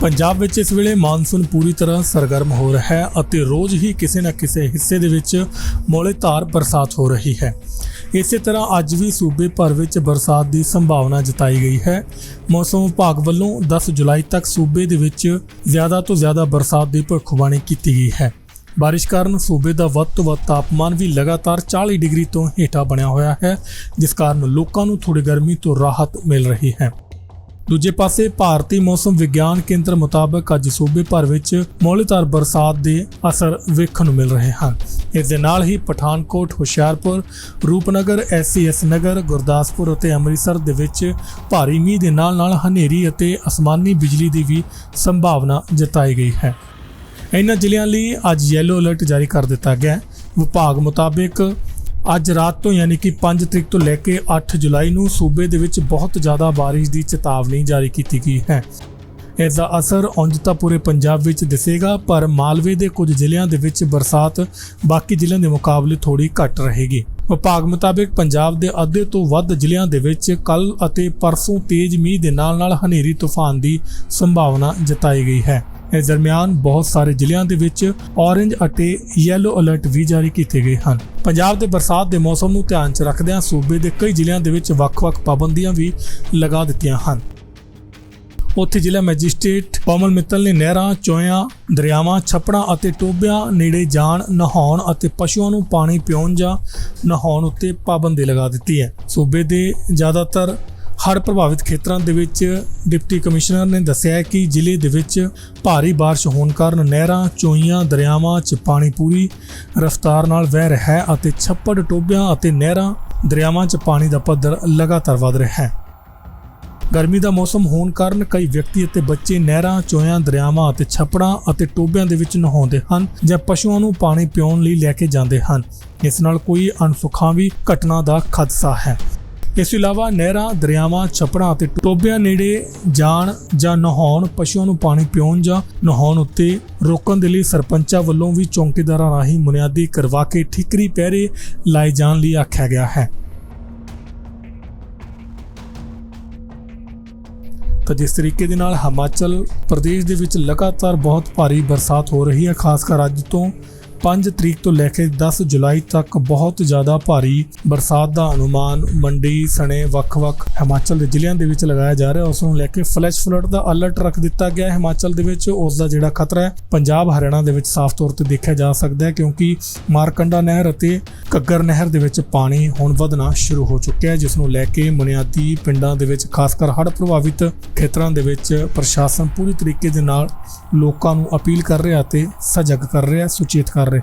ਪੰਜਾਬ ਵਿੱਚ ਇਸ ਵੇਲੇ ਮਾਨਸੂਨ ਪੂਰੀ ਤਰ੍ਹਾਂ ਸਰਗਰਮ ਹੋ ਰਿਹਾ ਹੈ ਅਤੇ ਰੋਜ਼ ਹੀ ਕਿਸੇ ਨਾ ਕਿਸੇ ਹਿੱਸੇ ਦੇ ਵਿੱਚ ਮੌਲੇਧਾਰ ਬਰਸਾਤ ਹੋ ਰਹੀ ਹੈ। ਇਸੇ ਤਰ੍ਹਾਂ ਅੱਜ ਵੀ ਸੂਬੇ ਭਰ ਵਿੱਚ ਬਰਸਾਤ ਦੀ ਸੰਭਾਵਨਾ ਜਤਾਈ ਗਈ ਹੈ। ਮੌਸਮ ਵਿਭਾਗ ਵੱਲੋਂ 10 ਜੁਲਾਈ ਤੱਕ ਸੂਬੇ ਦੇ ਵਿੱਚ ਜ਼ਿਆਦਾ ਤੋਂ ਜ਼ਿਆਦਾ ਬਰਸਾਤ ਦੀ ਭਵਿੱਖਬਾਣੀ ਕੀਤੀ ਗਈ ਹੈ। ਬਾਰਿਸ਼ ਕਾਰਨ ਸੂਬੇ ਦਾ ਵੱਧ ਤੋਂ ਵੱਧ ਤਾਪਮਾਨ ਵੀ ਲਗਾਤਾਰ 40 ਡਿਗਰੀ ਤੋਂ ਹੇਠਾਂ ਬਣਿਆ ਹੋਇਆ ਹੈ, ਜਿਸ ਕਾਰਨ ਲੋਕਾਂ ਨੂੰ ਥੋੜੀ ਗਰਮੀ ਤੋਂ ਰਾਹਤ ਮਿਲ ਰਹੀ ਹੈ। ਦੂਜੇ ਪਾਸੇ ਭਾਰਤੀ ਮੌਸਮ ਵਿਗਿਆਨ ਕੇਂਦਰ ਮੁਤਾਬਕ ਅੱਜ ਸੂਬੇ ਭਰ ਵਿੱਚ ਮੌਲੇਧਾਰ ਬਰਸਾਤ ਦੇ ਅਸਰ ਵੇਖਣ ਨੂੰ ਮਿਲ ਰਹੇ ਹਨ। ਇਸ ਦੇ ਨਾਲ ਹੀ ਪਠਾਨਕੋਟ, ਹੁਸ਼ਿਆਰਪੁਰ, ਰੂਪਨਗਰ, ਐਸਸੀਐਸ ਨਗਰ, ਗੁਰਦਾਸਪੁਰ ਅਤੇ ਅੰਮ੍ਰਿਤਸਰ ਦੇ ਵਿੱਚ ਭਾਰੀ ਮੀਂਹ ਦੇ ਨਾਲ ਨਾਲ ਹਨੇਰੀ ਅਤੇ ਅਸਮਾਨੀ ਬਿਜਲੀ ਦੀ ਵੀ ਸੰਭਾਵਨਾ ਜਤਾਈ ਗਈ ਹੈ। ਇਹਨਾਂ ਜ਼ਿਲ੍ਹਿਆਂ ਲਈ ਅੱਜ ਯੈਲੋ ਅਲਰਟ ਜਾਰੀ ਕਰ ਦਿੱਤਾ ਗਿਆ ਹੈ। ਵਿਭਾਗ ਮੁਤਾਬਕ ਅੱਜ ਰਾਤ ਤੋਂ ਯਾਨੀ ਕਿ 5 ਤਰੀਕ ਤੋਂ ਲੈ ਕੇ 8 ਜੁਲਾਈ ਨੂੰ ਸੂਬੇ ਦੇ ਵਿੱਚ ਬਹੁਤ ਜ਼ਿਆਦਾ ਬਾਰਿਸ਼ ਦੀ ਚੇਤਾਵਨੀ ਜਾਰੀ ਕੀਤੀ ਗਈ ਹੈ। ਇਸ ਦਾ ਅਸਰ ਉਂਝ ਤਾਂ ਪੂਰੇ ਪੰਜਾਬ ਵਿੱਚ ਦਿਸੇਗਾ, ਪਰ ਮਾਲਵੇ ਦੇ ਕੁਝ ਜ਼ਿਲ੍ਹਿਆਂ ਦੇ ਵਿੱਚ ਬਰਸਾਤ ਬਾਕੀ ਜ਼ਿਲ੍ਹਿਆਂ ਦੇ ਮੁਕਾਬਲੇ ਥੋੜੀ ਘੱਟ ਰਹੇਗੀ। ਵਿਭਾਗ ਮੁਤਾਬਕ ਪੰਜਾਬ ਦੇ ਅੱਧੇ ਤੋਂ ਵੱਧ ਜ਼ਿਲ੍ਹਿਆਂ ਦੇ ਵਿੱਚ ਕੱਲ ਅਤੇ ਪਰਸੋਂ ਤੇਜ਼ ਮੀਂਹ ਦੇ ਨਾਲ-ਨਾਲ ਹਨੇਰੀ ਤੂਫਾਨ ਦੀ ਸੰਭਾਵਨਾ ਜਤਾਈ ਗਈ ਹੈ। ਇਸ ਦਰਮਿਆਨ ਬਹੁਤ ਸਾਰੇ ਜ਼ਿਲ੍ਹਿਆਂ ਦੇ ਵਿੱਚ ਔਰੇਂਜ ਅਤੇ ਯੈਲੋ ਅਲਰਟ ਵੀ ਜਾਰੀ ਕੀਤੇ ਗਏ ਹਨ। ਪੰਜਾਬ ਦੇ ਬਰਸਾਤ ਦੇ ਮੌਸਮ ਨੂੰ ਧਿਆਨ 'ਚ ਰੱਖਦਿਆਂ ਸੂਬੇ ਦੇ ਕਈ ਜ਼ਿਲ੍ਹਿਆਂ ਦੇ ਵਿੱਚ ਵੱਖ-ਵੱਖ ਪਾਬੰਦੀਆਂ ਵੀ ਲਗਾ ਦਿੱਤੀਆਂ ਹਨ। ਉੱਥੇ ਜ਼ਿਲ੍ਹਾ ਮੈਜਿਸਟ੍ਰੇਟ ਪਵਨ ਮਿੱਤਲ ਨੇ ਨਹਿਰਾਂ ਚੋਇਆਂ ਦਰਿਆਵਾਂ ਛੱਪੜਾਂ ਅਤੇ ਟੋਬਿਆਂ ਨੇੜੇ ਜਾਣ ਨਹਾਉਣ ਅਤੇ ਪਸ਼ੂਆਂ ਨੂੰ ਪਾਣੀ ਪਿਉਣ ਜਾਂ ਨਹਾਉਣ ਉੱਤੇ ਪਾਬੰਦੀ ਲਗਾ ਦਿੱਤੀ ਹੈ ਸੂਬੇ ਦੇ ਜ਼ਿਆਦਾਤਰ ਹੜ੍ਹ ਪ੍ਰਭਾਵਿਤ ਖੇਤਰਾਂ ਦੇ ਵਿੱਚ ਡਿਪਟੀ ਕਮਿਸ਼ਨਰ ਨੇ ਦੱਸਿਆ ਹੈ ਕਿ ਜ਼ਿਲ੍ਹੇ ਦੇ ਵਿੱਚ ਭਾਰੀ بارش ਹੋਣ ਕਾਰਨ ਨਹਿਰਾਂ ਚੋਈਆਂ ਦਰਿਆਵਾਂ 'ਚ ਪਾਣੀ ਪੂਰੀ ਰਫ਼ਤਾਰ ਨਾਲ ਵਹਿ ਰਿਹਾ ਹੈ ਅਤੇ ਛੱਪੜ ਟੋਬਿਆਂ ਅਤੇ ਨਹਿਰਾਂ ਦਰਿਆਵਾਂ 'ਚ ਪਾਣੀ ਦਾ ਪੱਧਰ ਲਗਾਤਾਰ ਵਧ ਰਿਹਾ ਹੈ ਗਰਮੀ ਦਾ ਮੌਸਮ ਹੋਣ ਕਾਰਨ ਕਈ ਵਿਅਕਤੀ ਅਤੇ ਬੱਚੇ ਨਹਿਰਾਂ, ਚੋਇਆਂ, ਦਰਿਆਵਾਂ ਅਤੇ ਛੱਪੜਾਂ ਅਤੇ ਟੋਬਿਆਂ ਦੇ ਵਿੱਚ ਨਹਾਉਂਦੇ ਹਨ ਜਾਂ ਪਸ਼ੂਆਂ ਨੂੰ ਪਾਣੀ ਪਿਉਣ ਲਈ ਲੈ ਕੇ ਜਾਂਦੇ ਹਨ। ਇਸ ਨਾਲ ਕੋਈ ਅਣਸੁਖਾਵੀ ਘਟਨਾ ਦਾ ਖਦਸ਼ਾ ਹੈ। ਇਸ ਤੋਂ ਇਲਾਵਾ ਨਹਿਰਾਂ, ਦਰਿਆਵਾਂ, ਛੱਪੜਾਂ ਅਤੇ ਟੋਬਿਆਂ ਨੇੜੇ ਜਾਣ ਜਾਂ ਨਹਾਉਣ ਪਸ਼ੂਆਂ ਨੂੰ ਪਾਣੀ ਪਿਉਣ ਜਾਂ ਨਹਾਉਣ ਉੱਤੇ ਰੋਕਣ ਦੇ ਲਈ ਸਰਪੰਚਾਂ ਵੱਲੋਂ ਵੀ ਚੌਂਕੀਦਾਰਾਂ ਰਾਹੀਂ ਬੁਨਿਆਦੀ ਕਰਵਾ ਕੇ ਠੀਕਰੀ ਪਹਿਰੇ ਲਾਏ ਜਾਣ ਲਈ ਆਖਿਆ ਗਿਆ ਹੈ। ਤਾਂ ਜਿਸ ਤਰੀਕੇ ਦੇ ਨਾਲ ਹਿਮਾਚਲ ਪ੍ਰਦੇਸ਼ ਦੇ ਵਿੱਚ ਲਗਾਤਾਰ ਬਹੁਤ ਭਾਰੀ ਬਰਸਾਤ ਹੋ ਰਹੀ ਹੈ, ਖਾਸ ਕਰ ਅੱਜ ਤੋਂ 5 ਤਰੀਕ ਤੋਂ ਲੈ ਕੇ 10 ਜੁਲਾਈ ਤੱਕ ਬਹੁਤ ਜ਼ਿਆਦਾ ਭਾਰੀ ਬਰਸਾਤ ਦਾ ਅਨੁਮਾਨ, ਮੰਡੀ, ਸਣੇ, ਵੱਖ-ਵੱਖ ਹਿਮਾਚਲ ਦੇ ਜ਼ਿਲ੍ਹਿਆਂ ਦੇ ਵਿੱਚ ਲਗਾਇਆ ਜਾ ਰਿਹਾ। ਉਸ ਨੂੰ ਲੈ ਕੇ ਫਲੈਸ਼ ਫਲੱਡ ਦਾ ਅਲਰਟ ਰੱਖ ਦਿੱਤਾ ਗਿਆ ਹੈ ਹਿਮਾਚਲ ਦੇ ਵਿੱਚ। ਉਸ ਦਾ ਜਿਹੜਾ ਖਤਰਾ ਹੈ, ਪੰਜਾਬ, ਹਰਿਆਣਾ ਦੇ ਵਿੱਚ ਸਾਫ਼ ਤੌਰ ਤੇ ਦੇਖਿਆ ਜਾ ਸਕਦਾ ਹੈ ਕਿਉਂਕਿ ਮਾਰਕੰਡਾ ਨਹਿਰ ਅਤੇ ਘੱਗਰ ਨਹਿਰ ਦੇ ਵਿੱਚ ਪਾਣੀ ਹੁਣ ਵਧਣਾ ਸ਼ੁਰੂ ਹੋ ਚੁੱਕਿਆ ਹੈ, ਜਿਸ ਨੂੰ ਲੈ ਕੇ ਬੁਨਿਆਦੀ ਪਿੰਡਾਂ ਦੇ ਵਿੱਚ ਖਾਸ ਕਰ ਹੜ੍ਹ ਪ੍ਰਭਾਵਿਤ ਖੇਤਰਾਂ ਦੇ ਵਿੱਚ ਪ੍ਰਸ਼ਾਸਨ ਪੂਰੀ ਤਰੀਕੇ ਦੇ ਨਾਲ ਲੋਕਾਂ ਨੂੰ ਅਪੀਲ ਕਰ ਰਿਹਾ ਤੇ ਸਜਗ ਕਰ ਰਿਹਾ ਸੁਚੇਤ ਕਰ रे